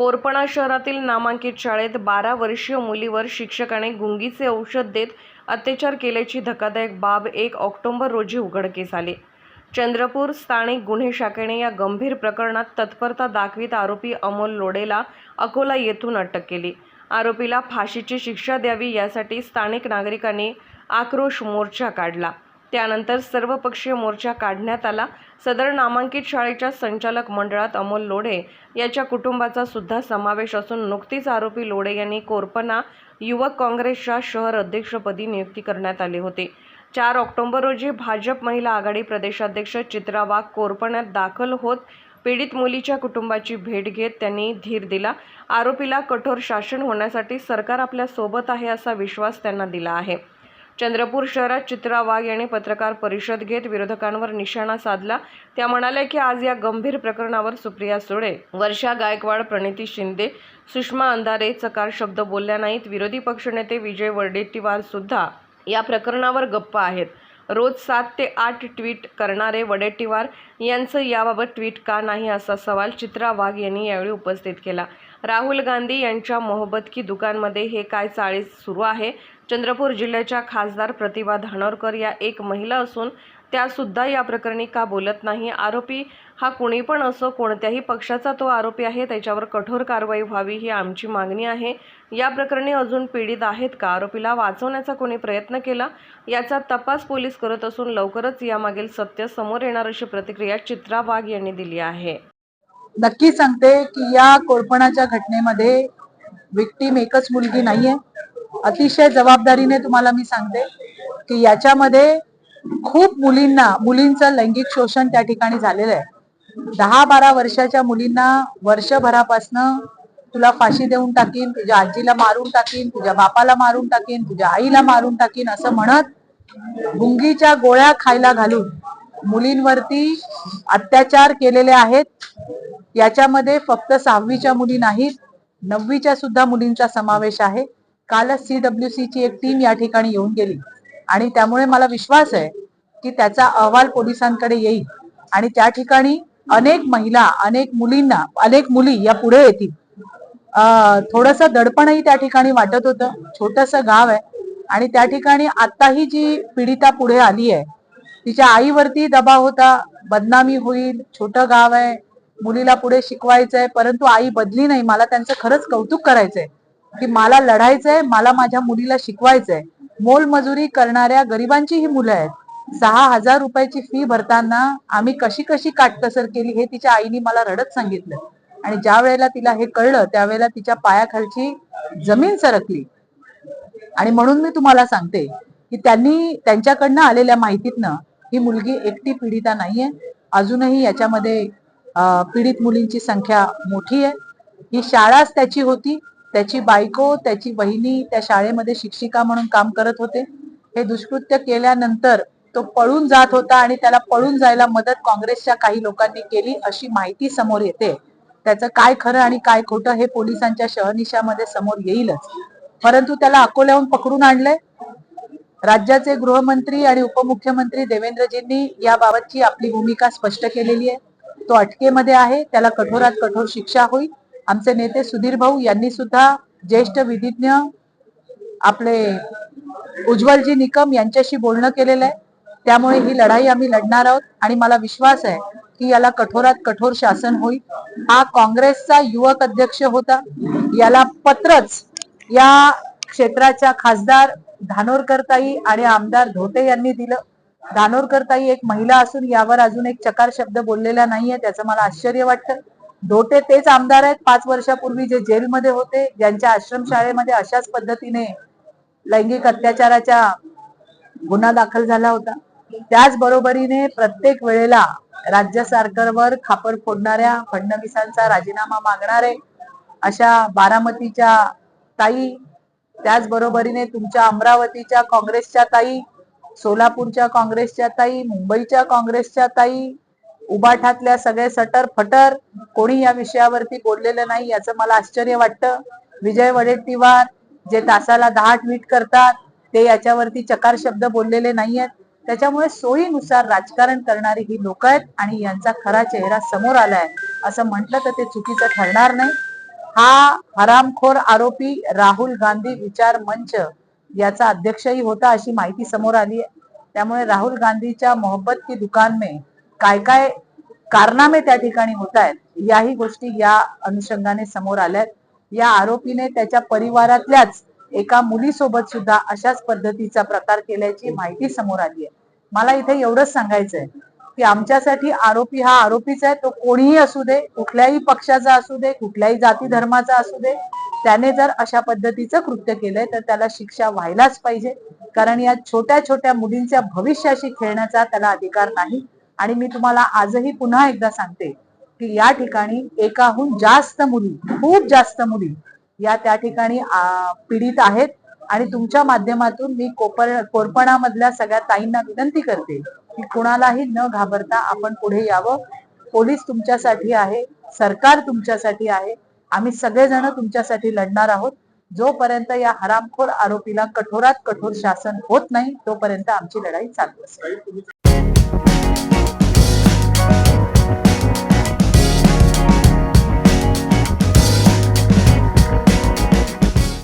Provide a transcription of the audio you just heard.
कोरपणा शहरातील नामांकित शाळेत बारा वर्षीय मुलीवर शिक्षकाने गुंगीचे औषध देत अत्याचार केल्याची धक्कादायक बाब एक ऑक्टोबर रोजी उघडकीस आली. चंद्रपूर स्थानिक गुन्हे शाखेने या गंभीर प्रकरणात तत्परता दाखवीत आरोपी अमोल लोडेला अकोला येथून अटक केली. आरोपीला फाशीची शिक्षा द्यावी यासाठी स्थानिक नागरिकांनी आक्रोश मोर्चा काढला. त्यानंतर सर्वपक्षीय मोर्चा काढण्यात आला. सदर नामांकित शाळेच्या संचालक मंडळात अमोल लोढे याच्या कुटुंबाचा सुद्धा समावेश असून नुकतीच आरोपी लोढे यांनी कोरपना युवक काँग्रेसच्या शहर अध्यक्षपदी नियुक्ती करण्यात आली होती. चार ऑक्टोबर रोजी भाजप महिला आघाडी प्रदेशाध्यक्ष चित्रा वाघ कोरपण्यात दाखल होत पीडित मुलीच्या कुटुंबाची भेट घेत त्यांनी धीर दिला. आरोपीला कठोर शासन होण्यासाठी सरकार आपल्यासोबत आहे असा विश्वास त्यांना दिला आहे. चंद्रपूर शहरात चित्रा वाघ यांनी पत्रकार परिषद घेत विरोधकांवर निशाणा साधला. त्या म्हणाल्या की आज या गंभीर प्रकरणावर सुप्रिया सुळे वर्षा गायकवाड प्रणिती शिंदे सुषमा अंधारे चकार शब्द बोलल्या नाहीत. विरोधी पक्षनेते विजय वडेट्टीवार सुद्धा या प्रकरणावर गप्प आहेत. रोज सात ते आठ ट्विट करणारे वडेट्टीवार यांचं याबाबत ट्विट का नाही असा सवाल चित्रा वाघ यांनी यावेळी उपस्थित केला. राहुल गांधी यांच्या मोहब्बत की दुकानमध्ये हे काय चाळीस सुरू आहे? चंद्रपूर जिल्ह्याच्या खासदार प्रतिभा धानोरकर या एक महिला असून त्यासुद्धा या प्रकरणी का बोलत नाही? आरोपी हा कुणी पण असो कोणत्याही पक्षाचा तो आरोपी आहे त्याच्यावर कठोर कारवाई व्हावी ही आमची मागणी आहे. या प्रकरणी अजून पीडित आहेत का? आरोपीला वाचवण्याचा कोणी प्रयत्न केला? याचा तपास पोलीस करत असून लवकरच यामागील सत्य समोर येणार अशी प्रतिक्रिया चित्रा वाघ यांनी दिली आहे. नक्की सांगते की या कोळपणाच्या घटनेमध्ये विक्टीम एकच मुलगी नाहीये. अतिशय जबाबदारीने तुम्हाला मी सांगते की याच्यामध्ये खूप मुलींना मुलींचं लैंगिक शोषण त्या ठिकाणी झालेलं आहे. दहा बारा वर्षाच्या मुलींना वर्षभरापासनं तुला फाशी देऊन टाकीन तुझ्या आजीला मारून टाकीन तुझ्या बापाला मारून टाकीन तुझ्या आईला मारून टाकीन असं म्हणत गुंगीच्या गोळ्या खायला घालून मुलींवरती अत्याचार केलेले आहेत. याच्यामध्ये फक्त सहावीच्या मुली नाहीत नववीच्या सुद्धा मुलींचा समावेश आहे. कालच सी डब्ल्यू सी ची एक टीम या ठिकाणी येऊन गेली. आणि त्यामुळे मला विश्वास आहे की त्याचा अहवाल पोलिसांकडे येईल. आणि त्या ठिकाणी अनेक महिला अनेक मुलींना अनेक मुली या पुढे येतील. थोडस दडपणही त्या ठिकाणी वाटत होतं. छोटस गाव आहे. आणि त्या ठिकाणी आताही जी पीडिता पुढे आली आहे तिच्या आईवरती दबाव होता. बदनामी होईल. छोटं गाव आहे. मुलीला पुढे शिकवायचंय. परंतु आई बदली नाही. मला त्यांचं खरंच कौतुक करायचंय. की मला लढायचंय मला माझ्या मुलीला शिकवायचंय. मोलमजुरी करणाऱ्या गरिबांची ही मुलं आहेत. सहा हजार रुपयाची फी भरताना आम्ही कशी कशी काटकसर केली हे तिच्या आईने मला रडत सांगितलं. आणि ज्या वेळेला तिला हे कळलं त्यावेळेला तिच्या पायाखालची जमीन सरकली. आणि म्हणून मी तुम्हाला सांगते की त्यांनी त्यांच्याकडनं आलेल्या माहितीतनं ही मुलगी एकटी पीडिता नाहीये. अजूनही याच्यामध्ये पीडित मुलींची संख्या मोठी आहे. ही शाळाच त्याची होती. त्याची बायको त्याची बहिणी त्या शाळेमध्ये शिक्षिका म्हणून काम करत होते. हे दुष्कृत्य केल्यानंतर तो पळून जात होता आणि त्याला पळून जायला मदत काँग्रेसच्या काही लोकांनी केली अशी माहिती समोर येते. त्याचं काय खरं आणि काय खोटं हे पोलिसांच्या शहनिशामध्ये समोर येईलच. परंतु त्याला अकोल्याहून पकडून आणलंय. राज्याचे गृहमंत्री आणि उपमुख्यमंत्री देवेंद्रजींनी याबाबतची आपली भूमिका स्पष्ट केलेली आहे. तो अटकेमध्ये आहे. त्याला कठोरात कठोर शिक्षा होईल. आमचे नेते सुधीर भाऊ यांनी सुद्धा ज्येष्ठ विधिज्ञ आपले उज्ज्वलजी निकम यांच्याशी बोलणं केलेलं आहे. त्यामुळे ही लढाई आम्ही लढणार आहोत आणि मला विश्वास आहे की याला कठोरात कठोर शासन होईल. हा काँग्रेसचा युवक अध्यक्ष होता. याला पत्रच या क्षेत्राच्या खासदार धानोरकरताई आणि आमदार धोटे यांनी दिलं. धानोरकरताई एक महिला असून यावर अजून एक चकार शब्द बोललेला नाहीये त्याचं मला आश्चर्य वाटतं. धोटे तेच आमदार आहेत. पाच वर्षापूर्वी जे जेलमध्ये होते ज्यांच्या आश्रमशाळेमध्ये अशाच पद्धतीने लैंगिक अत्याचाराच्या गुन्हा दाखल झाला होता. त्याच बरोबरीने प्रत्येक वेळेला राज्य सरकारवर खापर फोडणाऱ्या फडणवीसांचा राजीनामा मागणारे अशा बारामतीच्या ताई त्याच बरोबरीने तुमच्या अमरावतीच्या काँग्रेसच्या ताई सोलापूरच्या काँग्रेसच्या ताई मुंबईच्या काँग्रेसच्या ताई उबाठातल्या सगळे सटर फटर कोणी या विषयावरती बोललेलं नाही याचं मला आश्चर्य वाटतं. विजय वडेट्टीवार जे तासाला दहा ट्विट करतात ते याच्यावरती चकार शब्द बोललेले नाहीयेत. त्याच्यामुळे सोयीनुसार राजकारण करणारी ही लोक आहेत आणि यांचा खरा चेहरा समोर आलाय. असं म्हटलं तर ते चुकीचं ठरणार नाही. हा हरामखोर आरोपी राहुल गांधी विचार मंच याचा अध्यक्षही होता अशी माहिती समोर आली आहे. त्यामुळे राहुल गांधीच्या मोहब्बत की दुकान में काय काय कारनामे त्या ठिकाणी होत आहेत याही गोष्टी या अनुषंगाने समोर आल्यात. या आरोपीने त्याच्या परिवारातल्याच एका मुलीसोबत सुद्धा अशाच पद्धतीचा प्रकार केल्याची माहिती समोर आली आहे मला इथे एवढंच सांगायचंय की आमच्यासाठी आरोपी हा आरोपीच आहे तो कोणीही असू दे कुठल्याही पक्षाचा असू दे कुठल्याही जाती धर्माचा असू दे त्याने जर अशा पद्धतीचं कृत्य केलंय तर त्याला शिक्षा व्हायलाच पाहिजे. कारण या छोट्या छोट्या मुलींच्या भविष्याशी खेळण्याचा त्याला अधिकार नाही. आणि मी तुम्हाला आजही पुन्हा एकदा सांगते की या ठिकाणी एकाहून जास्त मुली खूप जास्त मुली या त्या ठिकाणी पीडित आहेत. आणि तुमच्या माध्यमातून मी कोपर कोरपणामधल्या सगळ्या ताईंना विनंती करते की कुणालाही न घाबरता आपण पुढे यावं. पोलीस तुमच्यासाठी आहे सरकार तुमच्यासाठी आहे. आम्ही सगळेजण तुमच्यासाठी लढणार आहोत. जोपर्यंत या हरामखोर आरोपीला कठोरात कठोर शासन होत नाही तोपर्यंत आमची लढाई चालू असेल